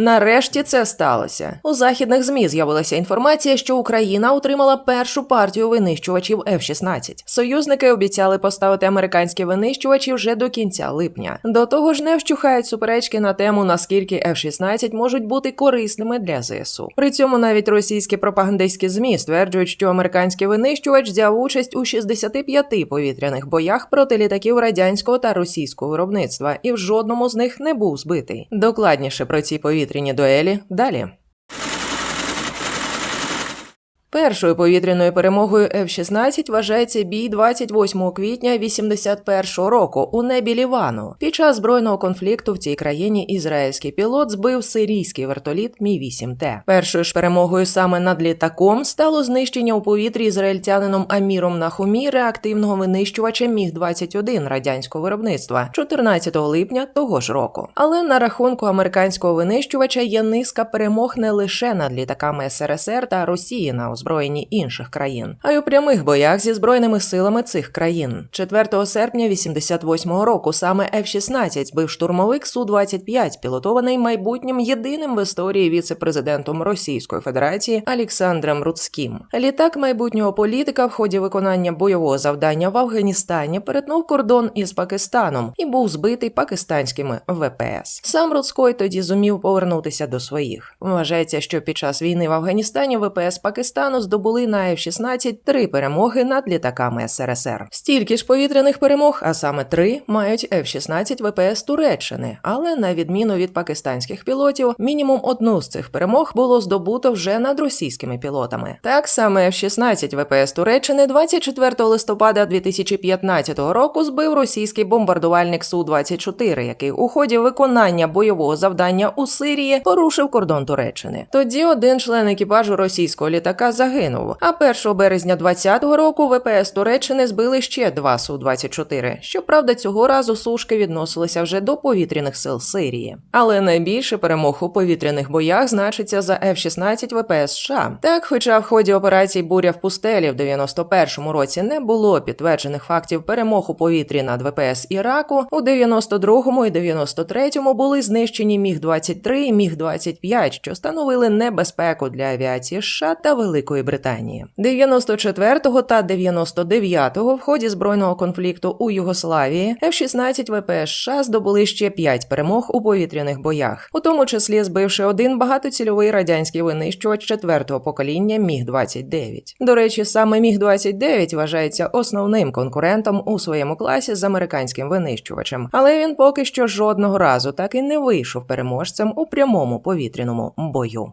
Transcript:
Нарешті це сталося. У західних змі з'явилася інформація, що Україна отримала першу партію винищувачів F-16. Союзники обіцяли поставити американські винищувачі вже до кінця липня. До того ж, не вщухають суперечки на тему, наскільки F-16 можуть бути корисними для ЗСУ. При цьому навіть російські пропагандистські змі стверджують, що американський винищувач взяв участь у 65 повітряних боях проти літаків радянського та російського виробництва, і в жодному з них не був збитий. Докладніше про ці повітряні дуелі далі. Першою повітряною перемогою F-16 вважається бій 28 квітня 81-го року у небі Лівану. Під час збройного конфлікту в цій країні ізраїльський пілот збив сирійський вертоліт Мі 8 Т. Першою ж перемогою саме над літаком стало знищення у повітрі ізраїльтянином Аміром Нахумі реактивного винищувача Міг 21 радянського виробництва 14 липня того ж року. Але на рахунку американського винищувача є низка перемог не лише над літаками СРСР та Росії на озброєнні інших країн, а й у прямих боях зі збройними силами цих країн. 4 серпня 88-го року саме F-16 збив штурмовик Су-25, пілотований майбутнім єдиним в історії віце-президентом Російської Федерації Олександром Руцьким. Літак майбутнього політика в ході виконання бойового завдання в Афганістані перетнув кордон із Пакистаном і був збитий пакистанськими ВПС. Сам Руцькой тоді зумів повернутися до своїх. Вважається, що під час війни в Афганістані ВПС Пакистану здобули на F-16 три перемоги над літаками СРСР. Стільки ж повітряних перемог, а саме три, мають F-16 ВПС Туреччини. Але на відміну від пакистанських пілотів, мінімум одну з цих перемог було здобуто вже над російськими пілотами. Так саме F-16 ВПС Туреччини 24 листопада 2015 року збив російський бомбардувальник Су-24, який у ході виконання бойового завдання у Сирії порушив кордон Туреччини. Тоді один член екіпажу російського літака загинув. А 1 березня 2020 року ВПС Туреччини збили ще два Су-24. Щоправда, цього разу сушки відносилися вже до повітряних сил Сирії. Але найбільше перемог у повітряних боях значиться за F-16 ВПС США. Так, хоча в ході операції Буря в пустелі в 91-му році не було підтверджених фактів перемог у повітрі над ВПС Іраку, у 92-му і 93-му були знищені Міг-23 і Міг-25, що становили небезпеку для авіації США та Великої Британії. 94-го та 99-го в ході збройного конфлікту у Югославії F-16 ВПС США здобули ще 5 перемог у повітряних боях, у тому числі збивши один багатоцільовий радянський винищувач четвертого покоління Міг-29. До речі, саме Міг-29 вважається основним конкурентом у своєму класі з американським винищувачем, але він поки що жодного разу так і не вийшов переможцем у прямому повітряному бою.